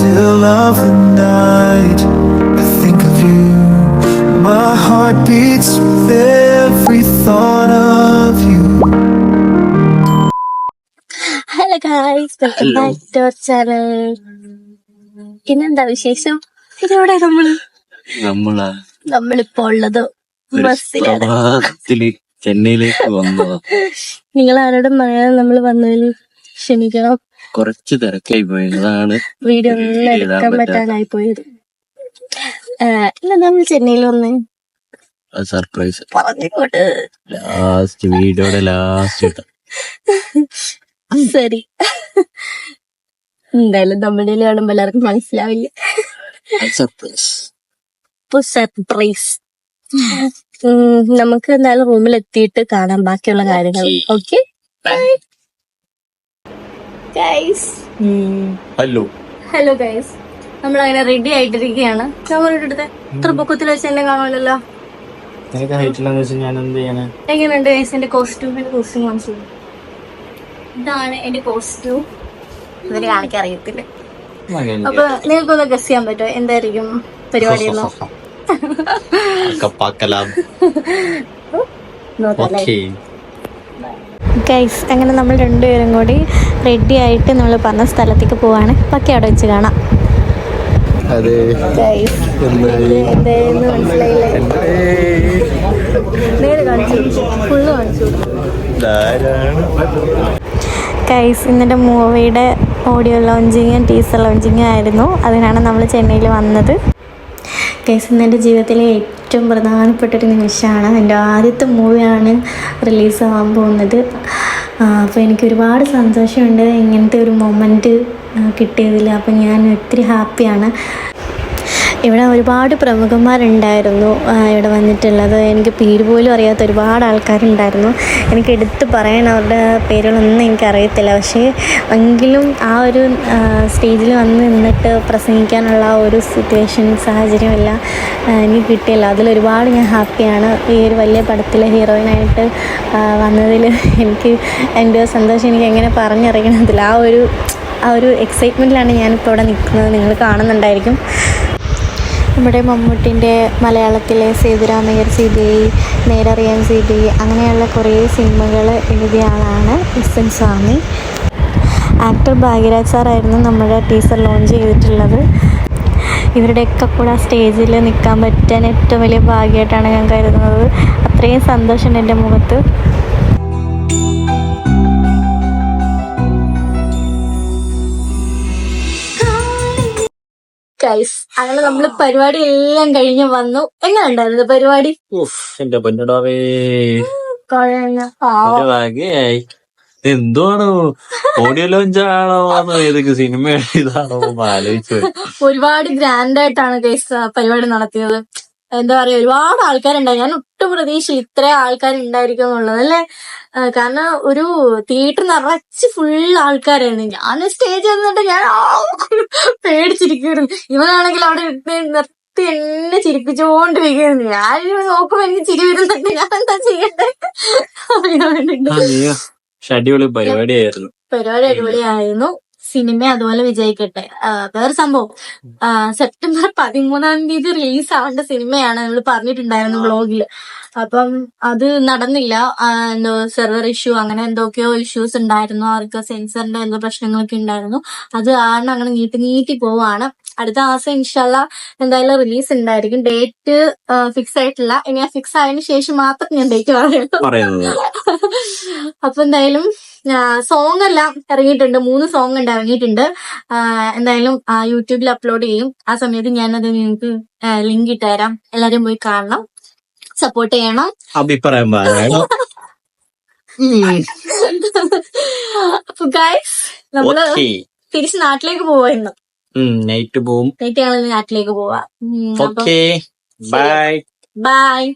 still of the night. I think of you. My heart beats with every thought of you. Hello guys welcome. Back to our channel പിന്നെന്താ വിശേഷം ഇതെവിടെ നമ്മൾ നമ്മളാ നമ്മളിപ്പോ ഉള്ളത് ബസ്സിലാണ് പ്രഭാതത്തിൽ ചെന്നൈയിലേക്ക് വന്നതാ നിങ്ങൾ ആരോടും പറയാൻ നമ്മൾ വന്നതിൽ ക്ഷമിക്കണം കുറച്ച് തിരക്കായി പോയി. അതാണ് വീഡിയോ ഒന്നും എടുക്കാൻ. പറ്റാനായി പോയത്. ആ, ഇല്ല നമ്മൾ ചെന്നൈയിൽ വന്ന് സർപ്രൈസ് ലാസ്റ്റ് വീഡിയോയുടെ ലാസ്റ്റ് ശരി. എന്തായാലും നമ്മുടെ കാണുമ്പോ എല്ലാവർക്കും മനസ്സിലാവില്ല. സർപ്രൈസ് ഇപ്പൊ സർപ്രൈസ് നമുക്ക് എന്തായാലും റൂമിൽ എത്തിയിട്ട് കാണാം. ബാക്കിയുള്ള കാര്യങ്ങൾ. Okay guys hello hello guys നമ്മൾ അങ്ങനെ റെഡി ആയിട്ടിരിക്കുകയാണ്. അടുത്ത് ഇത്ര പൊക്കത്തിൽ വെച്ച് എന്നെ കാണുമല്ലോ നിനക്ക് ഹൈറ്റില്ലെന്ന് വെച്ചാൽ ഞാൻ എന്ത് ചെയ്യാനാ എങ്ങനെയുണ്ട് ഗൈസ് എന്റെ കോസ്റ്റ്യൂം എന്റെ കോസ്റ്റ്യൂം കാണിച്ചു? ഇതാണ് എന്റെ കോസ്റ്റ്യൂം ഇവർ കാണിക്കാൻ അറിയത്തില്ല. അപ്പൊ നിങ്ങൾക്കൊന്ന് ഗസ് ചെയ്യാൻ പറ്റുമോ? എന്തായിരിക്കും പരിപാടി എന്ന് കപ്പാക്കലാം നോക്കാം ഓക്കേ ഗൈസ് അങ്ങനെ നമ്മൾ രണ്ടുപേരും കൂടി റെഡി ആയിട്ട് നമ്മൾ പറഞ്ഞ സ്ഥലത്തേക്ക് പോവാണ്. ബാക്കി അവിടെ വെച്ച് കാണാം. അതെ. എന്തായെന്ന് മനസ്സിലായില്ലേ? നേരെ കാണിച്ചു. ഫുള്ള് കാണിച്ചു. ഗൈസ് ഇന്നത്തെ മൂവിയുടെ ഓഡിയോ ലോഞ്ചിങ്ങും ടീസർ ലോഞ്ചിങ്ങും ആയിരുന്നു. അതിനാണ് നമ്മൾ ചെന്നൈയിൽ വന്നത്. ഗൈസ് ഇന്നെന്റെ ജീവിതത്തിലെ ഏറ്റവും പ്രധാനപ്പെട്ട ഒരു നിമിഷമാണ്. എന്റെ ആദ്യത്തെ മൂവിയാണ് റിലീസാവാൻ പോകുന്നത്. അപ്പോൾ എനിക്ക് ഒരുപാട് സന്തോഷമുണ്ട്. ഇങ്ങനത്തെ ഒരു മൊമെന്റ് കിട്ടിയതിൽ. അപ്പോൾ ഞാൻ ഒത്തിരി ഹാപ്പിയാണ്. ഇവിടെ ഒരുപാട് പ്രമുഖന്മാരുണ്ടായിരുന്നു ഇവിടെ വന്നിട്ടുള്ളത്. എനിക്ക് പേര് പോലും അറിയാത്ത ഒരുപാട് ആൾക്കാരുണ്ടായിരുന്നു. എനിക്ക് എടുത്ത് പറയാൻ അവരുടെ പേരുകളൊന്നും എനിക്കറിയത്തില്ല പക്ഷേ എങ്കിലും ആ ഒരു സ്റ്റേജിൽ വന്ന് നിന്നിട്ട് പ്രസംഗിക്കാനുള്ള ഒരു സിറ്റുവേഷൻ സാഹചര്യമെല്ലാം എനിക്ക് കിട്ടിയില്ല. അതിലൊരുപാട് ഞാൻ ഹാപ്പിയാണ് ഈ ഒരു വലിയ പടത്തിലെ ഹീറോയിനായിട്ട് വന്നതിൽ എനിക്ക് എന്റെ സന്തോഷം എനിക്ക് എങ്ങനെ പറഞ്ഞറിയണതില്ല ആ ഒരു ആ ഒരു എക്സൈറ്റ്മെന്റിലാണ് ഞാനിപ്പോൾ ഇവിടെ നിൽക്കുന്നത്. നിങ്ങൾ കാണുന്നുണ്ടായിരിക്കും. നമ്മുടെ മമ്മൂട്ടിന്റെ മലയാളത്തിലെ Sethuramaiyer C B I Nerariyan C B I അങ്ങനെയുള്ള കുറേ സിനിമകൾ എഴുതിയ ആളാണ് S N Swami. Actor Bhagyaraj സാറായിരുന്നു നമ്മുടെ ടീസർ ലോഞ്ച് ചെയ്തിട്ടുള്ളത്. ഇവരുടെയൊക്കെ കൂടെ ആ സ്റ്റേജിൽ നിൽക്കാൻ പറ്റാൻ ഏറ്റവും വലിയ ഭാഗ്യമായിട്ടാണ് ഞാൻ കരുതുന്നത്. അത്രയും സന്തോഷമുണ്ട് എന്റെ മുഖത്ത്. ഗൈസ് അങ്ങനെ നമ്മൾ പരിപാടി എല്ലാം കഴിഞ്ഞ് വന്നു. എങ്ങനെ ഉണ്ടായിരുന്നു പരിപാടി? എന്റെ പൊന്നടാവേ. ഭാഗ്യായി എന്തുവാണോ? ഓഡിയോ ലോഞ്ച് ആണോ ഏതൊക്കെ സിനിമ ഇതാണോ എന്ന് ആലോചിച്ചു പോയി. ഒരുപാട് ഗ്രാൻഡ് ആയിട്ടാണ് ഗൈസ് പരിപാടി നടത്തിയത്. എന്താ പറയാ ഒരുപാട് ആൾക്കാരുണ്ടായി. ഞാൻ ഒട്ടും പ്രതീക്ഷയിൽ ഇത്ര ആൾക്കാർ ഉണ്ടായിരിക്കും എന്നുള്ളത് അല്ലെ? കാരണം ഒരു തിയേറ്റർ നിറച്ച് ഫുൾ ആൾക്കാരായിരുന്നു. ഞാൻ സ്റ്റേജ് വന്നിട്ട് ഞാൻ പേടിച്ചിരിക്കുന്നു ഇവനാണെങ്കിൽ അവിടെ നിർത്തി എന്നെ ചിരിപ്പിച്ചുകൊണ്ടിരിക്കുന്നു ഞാൻ നോക്കുമ്പോ എനിക്ക് ചിരി വരുന്നുണ്ട്. ഞാൻ എന്താ ചെയ്യണ്ടേ? അടിപൊളി പരിപാടിയായിരുന്നു. പരിപാടി അടിപൊളിയായിരുന്നു. സിനിമ അതുപോലെ വിജയിക്കട്ടെ. വേറെ സംഭവം. സെപ്റ്റംബർ പതിമൂന്നാം തീയതി റിലീസ് ആവേണ്ട സിനിമയാണ് നമ്മൾ പറഞ്ഞിട്ടുണ്ടായിരുന്നു ബ്ലോഗിൽ അപ്പം അത് നടന്നില്ല. എന്തോ സെർവർ ഇഷ്യൂ അങ്ങനെ എന്തൊക്കെയോ ഇഷ്യൂസ് ഉണ്ടായിരുന്നു. അവർക്ക് സെൻസറിന്റെ എന്തോ പ്രശ്നങ്ങളൊക്കെ ഉണ്ടായിരുന്നു. അത് കാരണം അങ്ങനെ നീട്ടി നീട്ടി പോവാണ്. അടുത്ത മാസം ഇൻഷാല്ല എന്തായാലും റിലീസ് ഉണ്ടായിരിക്കും ഡേറ്റ് ഫിക്സ് ആയിട്ടില്ല. ഇനി ആ ഫിക്സ് ആയതിനു ശേഷം മാത്രം ഞാൻ ഡേറ്റ് പറയുള്ളൂ. അപ്പൊ എന്തായാലും സോങ് എല്ലാം ഇറങ്ങിയിട്ടുണ്ട്. മൂന്ന് സോങ് ഉണ്ട് ഇറങ്ങിയിട്ടുണ്ട്. എന്തായാലും യൂട്യൂബിൽ അപ്ലോഡ് ചെയ്യും. ആ സമയത്ത് ഞാനത് നിങ്ങൾക്ക് ലിങ്ക് ഇട്ടുതരാം. എല്ലാരും പോയി കാണണം. സപ്പോർട്ട് ചെയ്യണം. അഭിപ്രായം പറയണം. അപ്പൊ ഗൈസ് നമ്മൾ തിരിച്ച് നാട്ടിലേക്ക് പോവാ ഇന്ന്. നൈറ്റ് പോവും. നൈറ്റ് ഞങ്ങൾ നാട്ടിലേക്ക് പോവാ. Okay bye bye